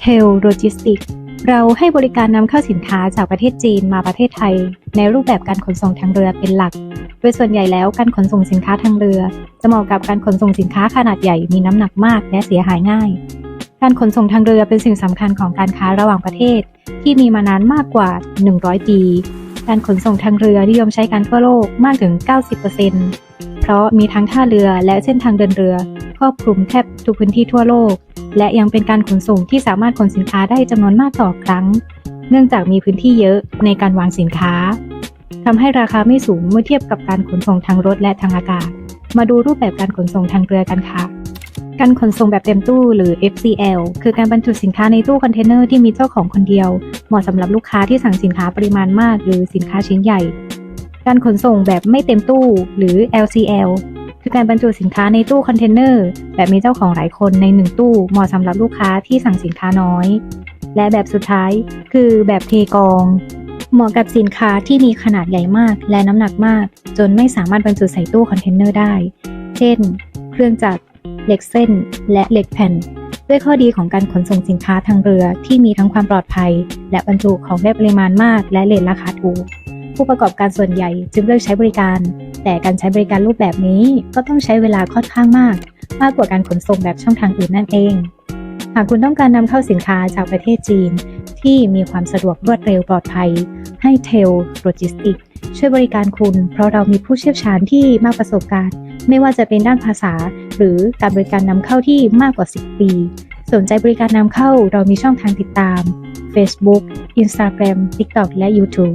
เทลโลจิสติกเราให้บริการนำเข้าสินค้าจากประเทศจีนมาประเทศไทย ในรูปแบบการขนส่งทางเรือเป็นหลัก โดยส่วนใหญ่แล้วการขนส่งสินค้าทางเรือ จะเหมาะกับการขนส่งสินค้าขนาดใหญ่มีน้ำหนักมากและเสียหายง่าย การขนส่งทางเรือเป็นสิ่งสำคัญของการค้าระหว่างประเทศ ที่มีมานานมากกว่า 100 ปี การขนส่งทางเรือนิยมใช้กันทั่วโลกมากถึง 90%เพราะมีทั้งท่าเรือและเส้นทางเดินเรือ ครอบคลุมแทบทุกพื้นที่ทั่วโลก และยังเป็นการขนส่งที่สามารถขนสินค้าได้จำนวนมากต่อครั้ง เนื่องจากมีพื้นที่เยอะในการวางสินค้าทำให้ราคาไม่สูงเมื่อเทียบกับการขนส่งทางรถและทางอากาศ มาดูรูปแบบการขนส่งทางเรือกันค่ะการขนส่งแบบเต็มตู้หรือ FCL คือการบรรจุสินค้าในตู้คอนเทนเนอร์ที่มีเจ้าของคนเดียว เหมาะสำหรับลูกค้าที่สั่งสินค้าปริมาณมาก หรือสินค้าชิ้นใหญ่ การขนส่งแบบไม่เต็มตู้หรือ LCL คือการบรรจุสินค้าในตู้คอนเทนเนอร์แบบมีเจ้าของหลายคนในหนึ่งตู้เหมาะสำหรับลูกค้าที่สั่งสินค้าน้อย และแบบสุดท้ายคือแบบเทกอง เหมาะกับสินค้าที่มีขนาดใหญ่มากและน้ำหนักมาก จนไม่สามารถบรรจุใส่ตู้คอนเทนเนอร์ได้ เช่น เครื่องจักรเหล็กเส้น และเหล็กแผ่น ด้วยข้อดีของการขนส่งสินค้าทางเรือที่มีทั้งความปลอดภัย และบรรจุของได้ปริมาณมากและเลทราคาถูก ผู้ประกอบการส่วนใหญ่จึงเลือกใช้บริการ แต่การใช้บริการรูปแบบนี้ก็ต้องใช้เวลาค่อนข้างมาก มากกว่าการขนส่งแบบช่องทางอื่นนั่นเอง หากคุณต้องการนำเข้าสินค้าจากประเทศจีน ที่มีความสะดวกรวดเร็วปลอดภัย ให้เทลโลจิสติกช่วยบริการคุณ เพราะเรามีผู้เชี่ยวชาญที่มากประสบการณ์ ไม่ว่าจะเป็นด้านภาษา หรือการบริการนำเข้าที่มากกว่า 10 ปี สนใจบริการนำเข้าเรามีช่องทางติดตาม Facebook Instagram TikTok และ YouTube